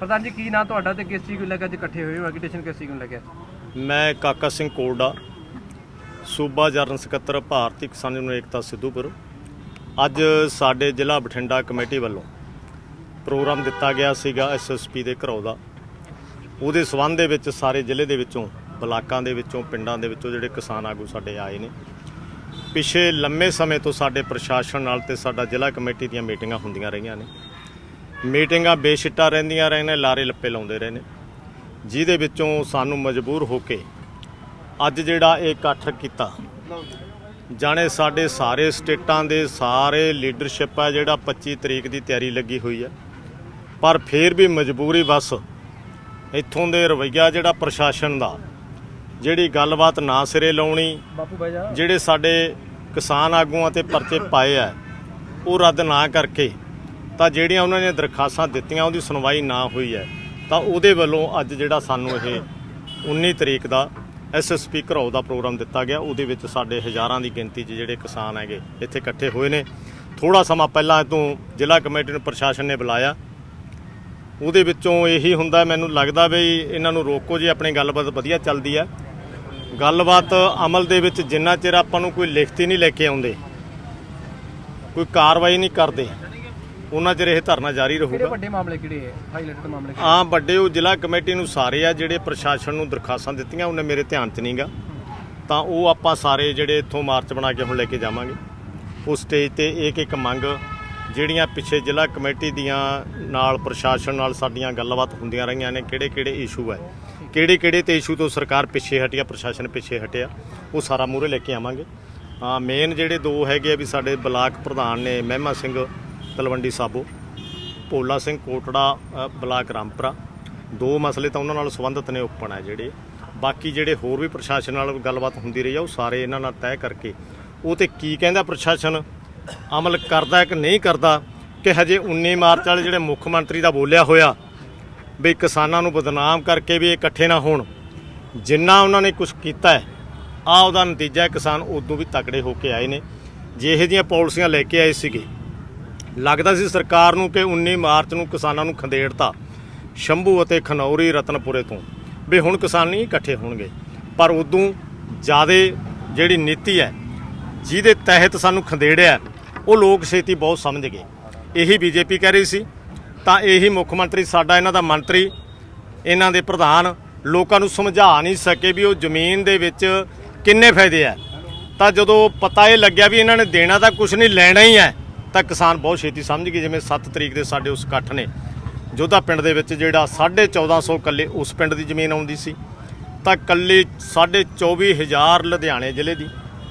ਪ੍ਰਧਾਨ ਜੀ, ਕੀ ਨਾਂ ਤੁਹਾਡਾ ਤੇ ਕਿਸ ਚੀਜ਼ ਨੂੰ ਲੈ ਅੱਜ ਇਕੱਠੇ ਹੋਏ ਹੋ? ਐਗੀਟੇਸ਼ਨ ਕਿਸ ਚੀਜ਼ ਨੂੰ ਲੈ ਮੈਂ ਕਾਕਾ ਸਿੰਘ ਕੋਲਡਾ ਸੂਬਾ ਜਨਰਲ ਸਕੱਤਰ, ਭਾਰਤੀ ਕਿਸਾਨ ਯੂਨੀਅਨ ਏਕਤਾ ਸਿੱਧੂਪੁਰ। ਅੱਜ ਸਾਡੇ ਜ਼ਿਲ੍ਹਾ ਬਠਿੰਡਾ ਕਮੇਟੀ ਵੱਲੋਂ ਪ੍ਰੋਗਰਾਮ ਦਿੱਤਾ ਗਿਆ ਸੀਗਾ ਐਸਐਸਪੀ ਦੇ ਘਰੋਂ ਦਾ। ਉਹਦੇ ਸਬੰਧ ਦੇ ਵਿੱਚ ਸਾਰੇ ਜ਼ਿਲ੍ਹੇ ਦੇ ਵਿੱਚੋਂ, ਬਲਾਕਾਂ ਦੇ ਵਿੱਚੋਂ, ਪਿੰਡਾਂ ਦੇ ਵਿੱਚੋਂ ਜਿਹੜੇ ਕਿਸਾਨ ਆਗੂ ਸਾਡੇ ਆਏ ਨੇ। ਪਿਛੇ ਲੰਮੇ ਸਮੇਂ ਤੋਂ ਸਾਡੇ ਪ੍ਰਸ਼ਾਸਨ ਨਾਲ ਤੇ ਸਾਡਾ ਜ਼ਿਲ੍ਹਾ ਕਮੇਟੀ ਦੀਆਂ ਮੀਟਿੰਗਾਂ ਹੁੰਦੀਆਂ ਰਹੀਆਂ ਨੇ। ਮੀਟਿੰਗਾਂ ਬੇਸ਼ਿੱਟਾ ਰਹਿੰਦੀਆਂ ਰਹੇ ਨੇ ਲਾਰੇ ਲੱਪੇ ਲਾਉਂਦੇ ਰਹੇ ਨੇ ਜਿਹਦੇ ਵਿੱਚੋਂ ਸਾਨੂੰ ਮਜਬੂਰ ਹੋ ਕੇ ਅੱਜ ਜਿਹੜਾ ਇਹ ਇਕੱਠ ਕੀਤਾ ਜਾਣੇ ਸਾਡੇ ਸਾਰੇ ਸਟੇਟਾਂ ਦੇ ਸਾਰੇ ਲੀਡਰਸ਼ਿਪ ਆ ਜਿਹੜਾ 25 ਤਰੀਕ ਦੀ ਤਿਆਰੀ ਲੱਗੀ ਹੋਈ ਹੈ ਪਰ ਫੇਰ ਵੀ ਮਜਬੂਰੀ ਬਸ ਇੱਥੋਂ ਦੇ ਰਵੱਈਆ ਜਿਹੜਾ ਪ੍ਰਸ਼ਾਸਨ ਦਾ ਜਿਹੜੀ ਗੱਲਬਾਤ ਨਾ ਸਿਰੇ ਲਾਉਣੀ ਜਿਹੜੇ ਸਾਡੇ ਕਿਸਾਨ ਆਗੂਆਂ ਤੇ ਪਰਚੇ ਪਾਏ ਆ ਉਹ ਰੱਦ ਨਾ ਕਰਕੇ ਤਾਂ ਜਿਹੜੀਆਂ ਉਹਨਾਂ ਨੇ ਦਰਖਾਸਤਾਂ ਦਿੱਤੀਆਂ, ਉਹਦੀ ਸੁਣਵਾਈ ਨਾ ਹੋਈ ਹੈ, ਤਾਂ ਉਹਦੇ ਵੱਲੋਂ ਅੱਜ ਜਿਹੜਾ ਸਾਨੂੰ ਇਹ 19 ਤਰੀਕ ਦਾ ਐਸਐਸਪੀ ਘਰਾਓ ਦਾ ਪ੍ਰੋਗਰਾਮ ਦਿੱਤਾ ਗਿਆ। ਉਹਦੇ ਵਿੱਚ ਸਾਡੇ ਹਜ਼ਾਰਾਂ ਦੀ ਗਿਣਤੀ 'ਚ ਜਿਹੜੇ ਕਿਸਾਨ ਹੈਗੇ, ਇੱਥੇ ਇਕੱਠੇ ਹੋਏ ਨੇ। ਥੋੜਾ ਸਮਾਂ ਪਹਿਲਾਂ ਤੋਂ ਜ਼ਿਲ੍ਹਾ ਕਮੇਟੀ ਨੂੰ ਪ੍ਰਸ਼ਾਸਨ ਨੇ ਬੁਲਾਇਆ। ਉਹਦੇ ਵਿੱਚੋਂ ਇਹੀ ਹੁੰਦਾ, ਮੈਨੂੰ ਲੱਗਦਾ ਵੀ ਇਹਨਾਂ ਨੂੰ ਰੋਕੋ ਜੇ, ਆਪਣੀ ਗੱਲਬਾਤ ਵਧੀਆ ਚੱਲਦੀ ਹੈ। ਗੱਲਬਾਤ ਅਮਲ ਦੇ ਵਿੱਚ ਜਿੰਨਾ ਚਿਰ ਆਪਾਂ ਨੂੰ ਕੋਈ ਲਿਖਤੀ ਨਹੀਂ ਲੈ ਕੇ ਆਉਂਦੇ, ਕੋਈ ਕਾਰਵਾਈ ਨਹੀਂ ਕਰਦੇ। ਉਹਨਾਂ ਚਿਰ ਇਹ ਧਰਨਾ ਜਾਰੀ ਕਿਹੜੇ ਰਹੂਗਾ ਵੱਡੇ ਮਾਮਲੇ ਕਿਹੜੇ ਹੈ ਹਾਈਲਾਈਟਡ ਮਾਮਲੇ ਕਿਹੜੇ? ਆ ਵੱਡੇ ਉਹ ਜ਼ਿਲ੍ਹਾ ਕਮੇਟੀ ਨੂੰ ਸਾਰੇ ਆ ਜਿਹੜੇ ਪ੍ਰਸ਼ਾਸਨ ਨੂੰ ਦਰਖਾਸਤਾਂ ਦਿੱਤੀਆਂ ਉਹਨੇ ਮੇਰੇ ਧਿਆਨ 'ਚ ਨਹੀਂਗਾ। ਤਾਂ ਉਹ ਆਪਾਂ ਸਾਰੇ ਜਿਹੜੇ ਇੱਥੋਂ ਮਾਰਚ ਬਣਾ ਕੇ ਹੁਣ ਲੈ ਕੇ ਜਾਵਾਂਗੇ। ਉਸ ਸਟੇਜ ਤੇ ਇੱਕ ਇੱਕ ਮੰਗ ਜਿਹੜੀਆਂ ਪਿੱਛੇ ਜ਼ਿਲ੍ਹਾ ਕਮੇਟੀ ਦੀਆਂ ਨਾਲ ਪ੍ਰਸ਼ਾਸਨ ਨਾਲ ਸਾਡੀਆਂ ਗੱਲਬਾਤ ਹੁੰਦੀਆਂ ਰਹੀਆਂ ਨੇ ਕਿਹੜੇ ਕਿਹੜੇ ਇਸ਼ੂ ਹੈ ਕਿਹੜੇ ਕਿਹੜੇ ਤੇ ਇਸ਼ੂ ਤੋਂ ਸਰਕਾਰ ਪਿੱਛੇ ਹਟਿਆ ਪ੍ਰਸ਼ਾਸਨ ਪਿੱਛੇ ਹਟਿਆ ਉਹ ਸਾਰਾ ਮੂਹਰੇ ਲੈ ਕੇ ਆਵਾਂਗੇ। ਆ ਮੇਨ ਜਿਹੜੇ ਦੋ ਹੈਗੇ ਆ ਵੀ ਸਾਡੇ ਬਲਾਕ ਪ੍ਰਧਾਨ ਨੇ ਮਹਿਮਾ ਸਿੰਘ ਤਲਵੰਡੀ ਸਾਬੋ, ਭੋਲਾ ਸਿੰਘ ਕੋਟੜਾ ਬਲਾਕ ਰਾਮਪੁਰਾ। ਦੋ ਮਸਲੇ ਤਾਂ ਉਹਨਾਂ ਨਾਲ ਸੰਬੰਧਿਤ ਨੇ ਓਪਨ ਹੈ ਜਿਹੜੇ। ਬਾਕੀ ਜਿਹੜੇ ਹੋਰ ਵੀ ਪ੍ਰਸ਼ਾਸਨ ਨਾਲ ਗੱਲਬਾਤ ਹੁੰਦੀ ਰਹੀ ਆ, ਉਹ ਸਾਰੇ ਇਹਨਾਂ ਨਾਲ ਤੈਅ ਕਰਕੇ। ਉਹ ਤੇ ਕੀ ਕਹਿੰਦਾ ਪ੍ਰਸ਼ਾਸਨ? ਅਮਲ ਕਰਦਾ ਕਿ ਨਹੀਂ ਕਰਦਾ? ਕਿ ਹਜੇ 19 ਮਾਰਚ ਵਾਲੇ ਜਿਹੜੇ ਮੁੱਖ ਮੰਤਰੀ ਦਾ ਬੋਲਿਆ ਹੋਇਆ, ਵੀ ਕਿਸਾਨਾਂ ਨੂੰ ਬਦਨਾਮ ਕਰਕੇ ਵੀ ਇਹ ਇਕੱਠੇ ਨਾ ਹੋਣ। ਜਿੰਨਾ ਉਹਨਾਂ ਨੇ ਕੁਝ ਕੀਤਾ ਹੈ ਆ ਉਹਦਾ ਨਤੀਜਾ ਕਿਸਾਨ ਉਦੋਂ ਵੀ ਤਕੜੇ ਹੋ ਕੇ ਆਏ ਨੇ। ਜੇ ਇਹੋ ਜਿਹੀਆਂ ਪਾਲਿਸੀਆਂ ਲੈ ਕੇ ਆਏ ਸੀਗੇ ਲੱਗਦਾ ਸੀ ਸਰਕਾਰ ਨੂੰ ਕਿ 19 ਮਾਰਚ ਨੂੰ ਕਿਸਾਨਾਂ ਨੂੰ ਖੰਡੇੜਤਾ ਸ਼ੰਭੂ ਅਤੇ ਖਨੌਰੀ ਰਤਨਪੁਰੇ ਤੋਂ। ਵੀ ਹੁਣ ਕਿਸਾਨ ਨਹੀਂ ਇਕੱਠੇ ਹੋਣਗੇ। ਪਰ ਉਦੋਂ ਜਿਆਦੇ ਜਿਹੜੀ ਨੀਤੀ ਹੈ, ਜਿਹਦੇ ਤਹਿਤ ਸਾਨੂੰ ਖੰਡੇੜਿਆ ਉਹ ਲੋਕ ਛੇਤੀ ਬਹੁਤ ਸਮਝ ਗਏ। ਇਹੀ ਬੀਜੇਪੀ ਕਹਿ ਰਹੀ ਸੀ। ਤਾਂ ਇਹੀ ਮੁੱਖ ਮੰਤਰੀ, ਸਾਡਾ ਇਹਨਾਂ ਦਾ ਮੰਤਰੀ, ਇਹਨਾਂ ਦੇ ਪ੍ਰਧਾਨ ਲੋਕਾਂ ਨੂੰ ਸਮਝਾ ਨਹੀਂ ਸਕੇ ਵੀ ਉਹ ਜ਼ਮੀਨ ਦੇ ਵਿੱਚ ਕਿੰਨੇ ਫਾਇਦੇ ਆ। ਤਾਂ ਜਦੋਂ ਪਤਾ ਇਹ ਲੱਗਿਆ ਵੀ ਇਹਨਾਂ ਨੇ ਦੇਣਾ ਤਾਂ ਕੁਝ ਨਹੀਂ, ਲੈਣਾ ਹੀ ਹੈ। ਤਾਂ ਕਿਸਾਨ ਬਹੁਤ ਛੇਤੀ ਸਮਝ ਗਏ, ਜਿਵੇਂ 7 ਤਰੀਕ ਦੇ ਸਾਡੇ ਉਸ ਇਕੱਠ ਨੇ। ਜੋਧਾ ਪਿੰਡ ਦੇ ਵਿੱਚ ਜਿਹੜਾ 1450 ਕੱਲੇ ਉਸ ਪਿੰਡ ਦੀ ਜ਼ਮੀਨ ਆਉਂਦੀ ਸੀ। ਤਾਂ ਕੱਲੇ 24000 ਲੁਧਿਆਣੇ ਜ਼ਿਲ੍ਹੇ ਦੀ